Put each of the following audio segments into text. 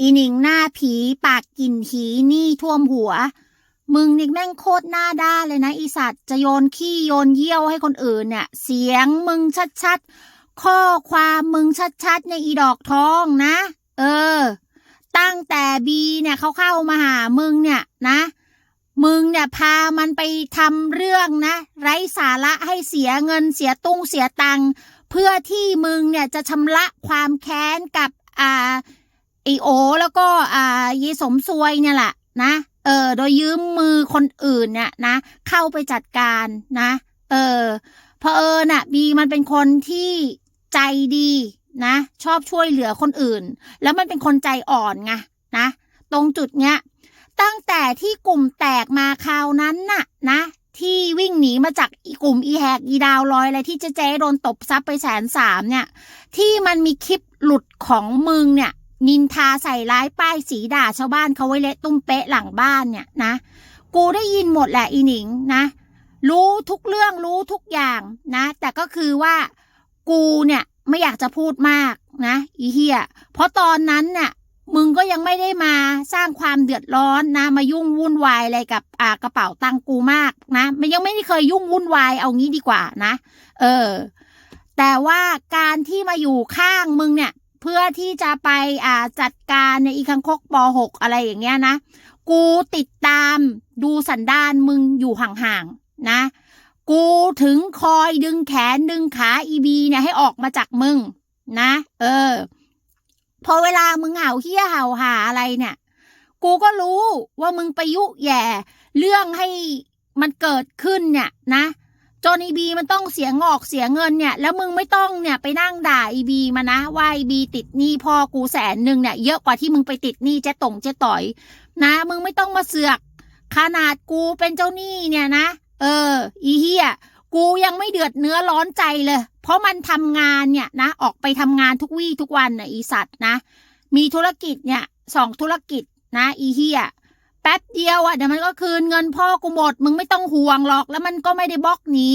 อีหนิงหน้าผีปากกลิ่นหีนี่ท่วมหัว มึงนี่แม่งโคตรหน้าด้านเลยนะอีสัตว์จะโยนขี้โยนเยี่ยวให้คนอื่นเนี่ย เสียงมึงชัดๆ ข้อความมึงชัดๆในอีดอกทองนะ เออ ตั้งแต่บีเนี่ยเขาเข้ามาหามึงเนี่ยนะ มึงเนี่ยพามันไปทำเรื่องนะ ไร้สาระให้เสียเงินเสียตุ้งเสียตังเพื่อที่มึงเนี่ยจะชำระความแค้นกับอ่า อโอ แล้วก็อ่ายีสมซวยเนี่ยแหละนะเออโดยยืมมือคนอื่นเนี่ยนะ เข้าไปจัดการนะ เออเพอเออน่ะบีมันเป็นคนที่ใจดีนะ ชอบช่วยเหลือคนอื่น แล้วมันเป็นคนใจอ่อนไงนะ ตรงจุดเนี้ยตั้งแต่ที่กลุ่มแตกมาคราวนั้นน่ะนะ ที่วิ่งหนีมาจากกลุ่มอีแหกอีดาวลอยอะไรที่เจ๊เจ๊โดนตบซับไปแสนสามเนี่ย ที่มันมีคลิปหลุดของมึงเนี่ย นินทาใส่ร้ายป้ายสีด่าชาวบ้านเขาไว้เละตุ้มเป๊ะหลังบ้านเนี่ยนะ กูได้ยินหมดแหละอีหนิงนะ รู้ทุกเรื่องรู้ทุกอย่างนะ แต่ก็คือว่ากูเนี่ยไม่อยากจะพูดมากนะ อีเฮียเพราะตอนนั้นเนี่ยมึงก็ยังไม่ได้มาสร้างความเดือดร้อนนะ มายุ่งวุ่นวายอะไรกับอ่ากระเป๋าตังกูมากนะ มันยังไม่ได้เคยยุ่งวุ่นวายเอางี้ดีกว่านะ เออ แต่ว่าการที่มาอยู่ข้างมึงเนี่ย เพื่อที่จะไปอ่าจัดการในอีคังคกป .6 อะไรอย่างเงี้ยนะ กูติดตามดูสันดานมึงอยู่ห่างๆนะ กูถึงคอยดึงแขนดึงขาอีบีเนี่ยให้ออกมาจากมึงนะ เออ พอเวลามึงเห่าเฮี้ยเห่าหาอะไรเนี่ย กูก็รู้ว่ามึงไปยุแย่ เรื่องให้มันเกิดขึ้นเนี่ยนะ จนอีบีมันต้องเสียงอกเสียเงินเนี่ย แล้วมึงไม่ต้องเนี่ยไปนั่งด่าอีบีมานะว่าอีบีติดหนี้พ่อกูแสนหนึ่งเนี่ย เยอะกว่าที่มึงไปติดหนี้เจ๊ตงเจ๊ต่อย นะ มึงไม่ต้องมาเสือก ขนาดกูเป็นเจ้าหนี้เนี่ยนะ เออ อีเฮียกูยังไม่เดือดเนื้อร้อนใจเลย เพราะมันทำงานเนี่ยนะ ออกไปทำงานทุกวี่ทุกวันนะอีสัตว์นะ มีธุรกิจเนี่ยสองธุรกิจนะ อีเฮีย แป๊บเดียวอะเดี๋ยวมันก็คืนเงินพ่อกูหมด มึงไม่ต้องห่วงหรอกแล้วมันก็ไม่ได้บล็อกหนี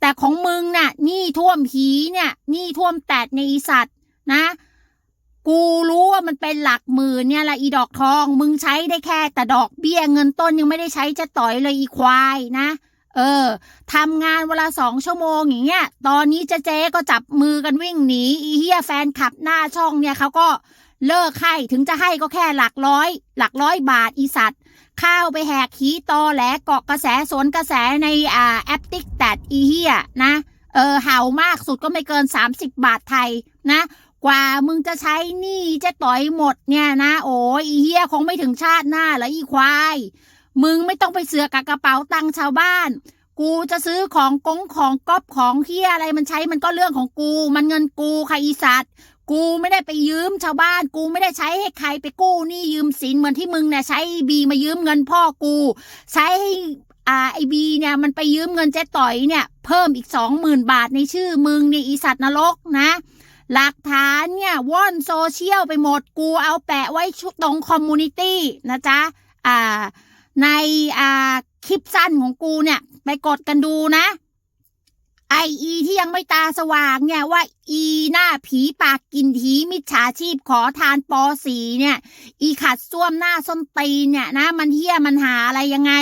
แต่ของมึงน่ะหนี้ท่วมผีเนี่ยหนี้ท่วมแตดในอีสัตว์นะ กูรู้ว่ามันเป็นหลักหมื่นเนี่ยละอีดอกทอง มึงใช้ได้แค่ แต่ดอกเบี้ยเงินต้นยังไม่ได้ใช้จะต่อยเลยอีควายนะเออทำงานเวลาสองชั่วโมงอย่างเงี้ย ตอนนี้เจ๊เจ๊ก็จับมือกันวิ่งหนี อีเฮียแฟนขับหน้าช่องเนี่ยเขาก็ เลิกให้ถึงจะให้ก็แค่หลักร้อย หลักร้อยบาทอีสัตว์ ข้าวไปแหกขีตอแหลเกาะกระแสสวนกระแสในอ่าแอปติกแตดอีเฮียนะเออเห่ามากสุดก็ไม่เกิน 30 บาทไทยนะ กว่ามึงจะใช้นี้เจะต่อยหมดเนี่ยนะ โอ้ยอีเฮียคงไม่ถึงชาติหน้าแล้วอีควาย มึงไม่ต้องไปเสือกกับกระเป๋าตังค์ชาวบ้าน กูจะซื้อของกงของก๊อปของเฮียอะไรมันใช้มันก็เรื่องของกู มันเงินกูค่ะอีสัตว์ กูไม่ได้ไปยืมชาวบ้าน กูไม่ได้ใช้ให้ใครไปกู้หนี้ยืมสินเหมือนที่มึงเนี่ยใช้บีมายืมเงินพ่อกู ใช้ให้อ่าไอบีเนี่ยมันไปยืมเงินเจ๊ต่อยเนี่ย เพิ่มอีกสองหมื่นบาทในชื่อมึงเนี่ยอีสัตว์นรกนะ หลักฐานเนี่ยว่อนโซเชียลไปหมดกูเอาแปะไว้ชุดตรงคอมมูนิตี้นะจ๊ะอ่าในอ่าคลิปสั้นของกูเนี่ย ไปกดกันดูนะ ไออีที่ยังไม่ตาสว่างเนี่ยว่า อีหน้าผีปากกินถีมิจฉาชีพขอทานปอสีเนี่ย อีขัดส้วมหน้าส้นตีนเนี่ยนะ มันเฮี้ยมันหาอะไรยังไง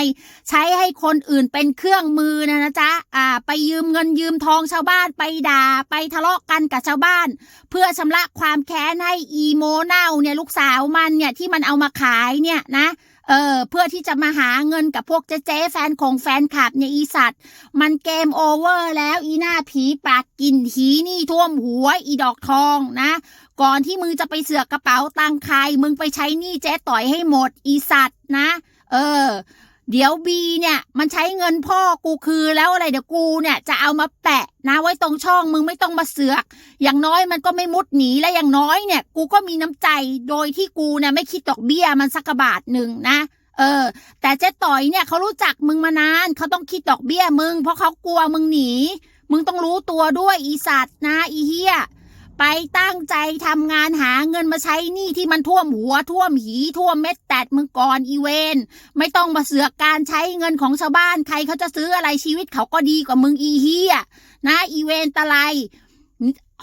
ใช้ให้คนอื่นเป็นเครื่องมือนะนะจ๊ะอ่า ไปยืมเงินยืมทองชาวบ้านไปด่า ไปทะเลาะกันกับชาวบ้าน เพื่อชำระความแค้นให้อีโมเน่าเนี่ยลูกสาวมันเนี่ยที่มันเอามาขายเนี่ยนะ เออเพื่อที่จะมาหาเงินกับพวกเจ๊เจ๊แฟนของแฟนคลับเนี่ยอีสัตว์ มันเกมโอเวอร์แล้วอีหน้าผีปากกินหีนี่ท่วมหัวอีดอกทองนะ ก่อนที่มึงจะไปเสือกกระเป๋าตังค์ใครมึงไปใช้นี่เจ๊ต่อยให้หมดอีสัตว์นะ เดี๋ยวบีเนี่ย มันใช้เงินพ่อกูคือแล้วอะไรเดี๋ยวกูเนี่ย จะเอามาแปะนะไว้ตรงช่องมึงไม่ต้องมาเสือก อย่างน้อยมันก็ไม่มุดหนีและอย่างน้อยเนี่ย กูก็มีน้ำใจโดยที่กูเนี่ยไม่คิดดอกเบี้ยมันสักบาทหนึ่งนะเออ แต่เจ๊ต่อยเนี่ยเขารู้จักมึงมานานเขาต้องคิดดอกเบี้ยมึง เพราะเขากลัวมึงหนี มึงต้องรู้ตัวด้วยอีสัตว์นะอีเฮีย ไปตั้งใจทำงานหาเงินมาใช้หนี้ที่มันท่วมหัวท่วมหีท่วมเม็ดแตดมึงก่อนอีเวนไม่ต้องมาเสือกการใช้เงินของชาวบ้านใครเขาจะซื้ออะไรชีวิตเขาก็ดีกว่ามึงอีเฮียนะอีเวนตะไล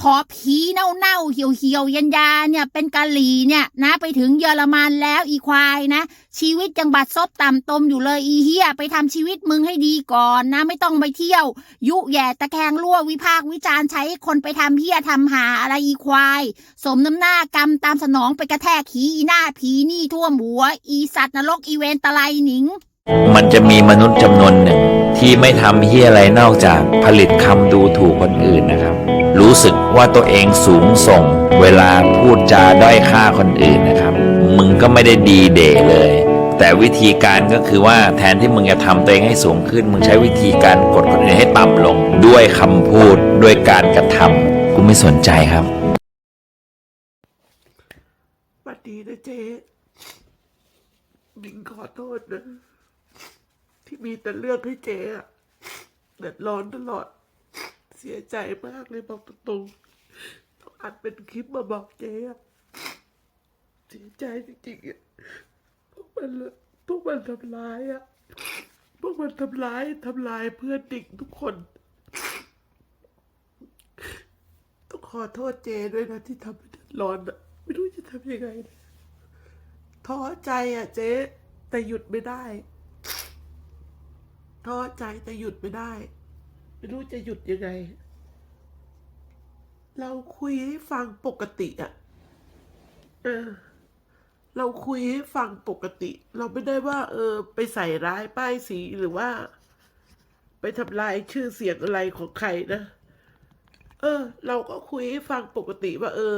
ขอผีเน่าๆเหี่ยวๆยันยาเนี่ย เป็นกะหรี่เนี่ยนะ ไปถึงเยอรมันแล้วอีควายนะ ชีวิตยังบัดซบต่ำตมอยู่เลยอีเฮียไปทำชีวิตมึงให้ดีก่อนนะ ไม่ต้องไปเที่ยว ยุแย่ตะแคงรั่ววิพากวิจารณ์ใช้ให้คนไปทำเฮียทำหาอะไรอีควาย สมน้ำหน้ากรรมตามสนองไปกระแทกขีอีหน้าผีนี่ทั่วมหัว อีสัตว์นรกอีเวนตะไลหนิง มันจะมีมนุษย์จำนวนหนึ่งที่ไม่ทำเฮียอะไรนอกจากผลิตคำดูถูกคนอื่นนะครับ รู้สึกว่าตัวเองสูงส่ง เวลาพูดจาด้อยค่าคนอื่นนะครับ มึงก็ไม่ได้ดีเด่เลย แต่วิธีการก็คือว่าแทนที่มึงจะทำตัวเองให้สูงขึ้น มึงใช้วิธีการกดคนอื่นให้ต่ำลง ด้วยคำพูดด้วยการกระทำกูไม่สนใจครับสวัสดีนะเจ๊มิงขอโทษนะที่มีแต่เรื่องให้เจ๊อะเดือดร้อนตลอด เสียใจมากเลยบอกตรงๆต้องอัดเป็นคลิปมาบอกเจ๊อะเสียใจจริงๆอะพวกมันพวกมันทำร้ายอะพวกมันทำร้ายทำลายเพื่อนดิ่งทุกคน ต้องขอโทษเจด้วยนะที่ทำให้เดือดร้อนอะไม่รู้จะทำยังไงนะท้อใจอะเจ๊แต่หยุดไม่ได้ท้อใจแต่หยุดไม่ได้ ไม่รู้จะหยุดยังไง เราคุยให้ฟังปกติอะเออ เราคุยให้ฟังปกติ เราไม่ได้ว่า เออ ไปใส่ร้ายป้ายสีหรือว่า ไปทำลายชื่อเสียงอะไรของใครนะเออ เราก็คุยให้ฟังปกติว่า เออ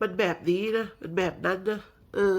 มันแบบนี้นะมันแบบนั้นนะเออ